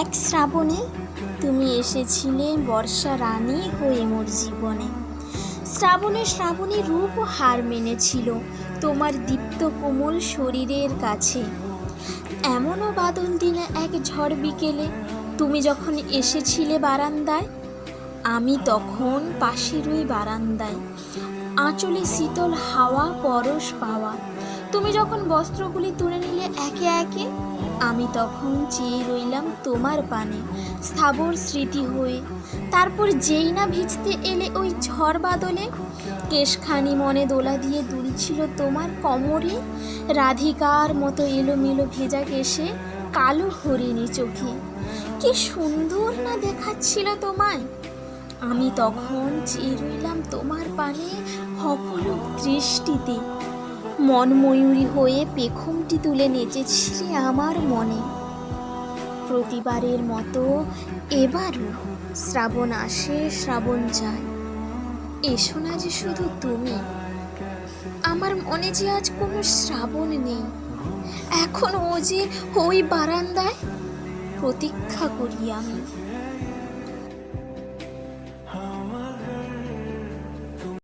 এক শ্রাবণে তুমি এসেছিলে বর্ষা রানী হয়ে মোর জীবনে। শ্রাবণে শ্রাবণী রূপ হার মেনেছিল তোমার দীপ্ত কোমল শরীরের কাছে। এমনও বাদল দিনে এক ঝড় বিকেলে, তুমি যখন এসেছিলে বারান্দায়, আমি তখন পাশের ওই বারান্দায়। আঁচলে শীতল হাওয়া, পরশ পাওয়া তুমি যখন বস্ত্রগুলি তুলে নিলে একে একে, আমি তখন চেয়ে রইলাম তোমার পানে, স্থাবর স্মৃতি হয়ে। তারপর যেই না ভিজতে এলে ওই ঝড় বাদলে, কেশখানি মনে দোলা দিয়ে দুলছিল তোমার কোমরে, রাধিকার মতো এলোমেলো ভেজা কেশে কালো হরিণী চোখে। কি সুন্দর না দেখাচ্ছিল তোমায়? আমি তখন চেয়ে রইলাম তোমার পানে অপলক দৃষ্টিতে। মন ময়ূরী হয়ে পেখমটি তুলে নেচেছিলে আমার মনে। প্রতিবারের মতো এবারও শ্রাবণ আসে, শ্রাবণ যায়। এসো না যে শুধু তুমি। আমার মনে যে আজ কোনো শ্রাবণ নেই। এখন ও যে ওই বারান্দায় প্রতীক্ষা করি আমি।